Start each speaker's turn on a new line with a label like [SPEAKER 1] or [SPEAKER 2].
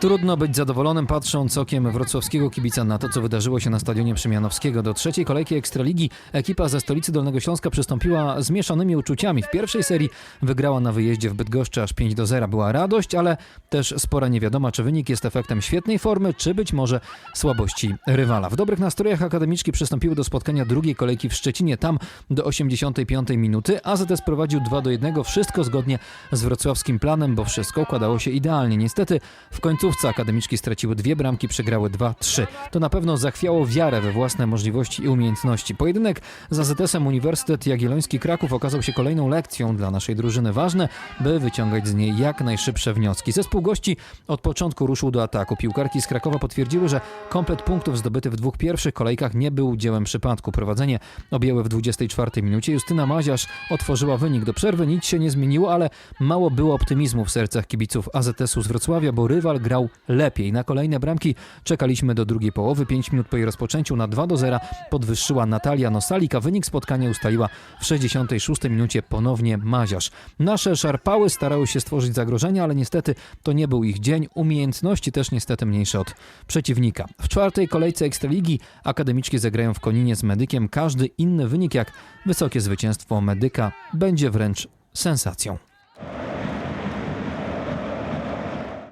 [SPEAKER 1] Trudno być zadowolonym patrząc okiem wrocławskiego kibica na to, co wydarzyło się na stadionie Przemianowskiego. Do trzeciej kolejki Ekstraligi ekipa ze stolicy Dolnego Śląska przystąpiła z mieszanymi uczuciami. W pierwszej serii wygrała na wyjeździe w Bydgoszczy aż 5 do 0. Była radość, ale też spora niewiadoma, czy wynik jest efektem świetnej formy, czy być może słabości rywala. W dobrych nastrojach akademiczki przystąpiły do spotkania drugiej kolejki w Szczecinie. Tam do 85 minuty AZS prowadził 2 do 1. Wszystko zgodnie z wrocławskim planem, bo wszystko układało się idealnie. Niestety w końcówce akademiczki straciły dwie bramki, przegrały 2-3. To na pewno zachwiało wiarę we własne możliwości i umiejętności. Pojedynek z AZS-em Uniwersytet Jagielloński Kraków okazał się kolejną lekcją dla naszej drużyny. Ważne, by wyciągać z niej jak najszybsze wnioski. Zespół gości od początku ruszył do ataku. Piłkarki z Krakowa potwierdziły, że komplet punktów zdobyty w dwóch pierwszych kolejkach nie był dziełem przypadku. Prowadzenie objęły w 24 minucie. Justyna Maziarz otworzyła wynik. Do przerwy nic się nie zmieniło, ale mało było optymizmu w sercach kibiców AZS-u z Wrocławia, bo rywal grał lepiej. Na kolejne bramki czekaliśmy do drugiej połowy. 5 minut po jej rozpoczęciu na 2 do 0 podwyższyła Natalia Nosalik, a wynik spotkania ustaliła w 66 minucie ponownie Maziarz. Nasze szarpały starały się stworzyć zagrożenia, ale niestety to nie był ich dzień. Umiejętności też niestety mniejsze od przeciwnika. W czwartej kolejce Ekstraligi akademiczki zagrają w Koninie z Medykiem. Każdy inny wynik jak wysokie zwycięstwo Medyka będzie wręcz sensacją.